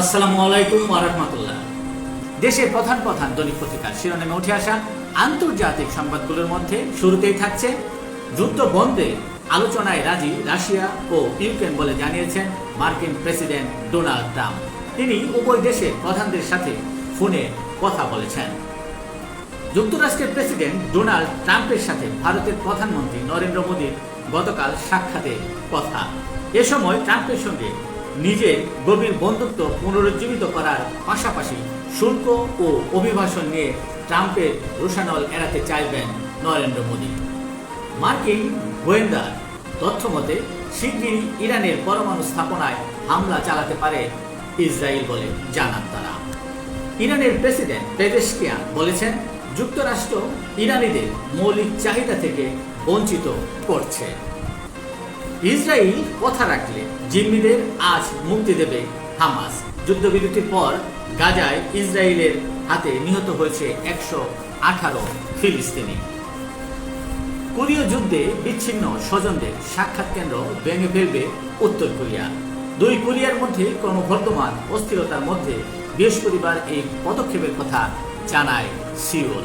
আসসালামু আলাইকুম ওয়ারাহমাতুল্লাহ দেশের প্রধান প্রধান দৈনিক পত্রিকার শিরোনামে উঠে আসা আন্তর্জাতিক সংবাদগুলোর মধ্যে শুরুতেই থাকছে যুদ্ধ বন্ধে আলোচনায় রাজি রাশিয়া ও ইউক্রেন বলে জানিয়েছেন মার্কিন প্রেসিডেন্ট ডোনাল্ড ট্রাম্প। তিনি উভয় দেশের প্রধানদের সাথে ফোনে কথা বলেছেন। যুক্তরাষ্ট্রের প্রেসিডেন্ট ডোনাল্ড ট্রাম্পের সাথে ভারতের প্রধানমন্ত্রী নরেন্দ্র মোদীর গতকাল সাক্ষাতে কথা। এ সময় ট্রাম্পের সঙ্গে নিজের গভীর বন্ধুত্ব পুনরুজ্জীবিত করার পাশাপাশি শুল্ক ও অভিবাসন নিয়ে ট্রাম্পের রোশানল এড়াতে চাইবেন নরেন্দ্র মোদী। মার্কিন গোয়েন্দা তথ্য মতে, শিগগিরই ইরানের পরমাণু স্থাপনায় হামলা চালাতে পারে ইসরায়েল বলে জানান তারা। ইরানের প্রেসিডেন্ট পেদেশকিয়ান বলেছেন, যুক্তরাষ্ট্র ইরানিদের মৌলিক চাহিদা থেকে বঞ্চিত করছে। ইসরায়েল কথা রাখলে জিম্মিদের আজ মুক্তি দেবে হামাস। যুদ্ধবিরতির পর গাজায় ইসরায়েলের হাতে নিহত হয়েছে একশো আঠারো ফিলিস্তিনি। কোরীয় যুদ্ধে বিচ্ছিন্ন স্বজনদের সাক্ষাৎ কেন্দ্র ভেঙে ফেলবে উত্তর কোরিয়া। দুই কোরিয়ার মধ্যে ক্রমবর্ধমান অস্থিরতার মধ্যে বৃহস্পতিবার এই পদক্ষেপের কথা জানায় সিওল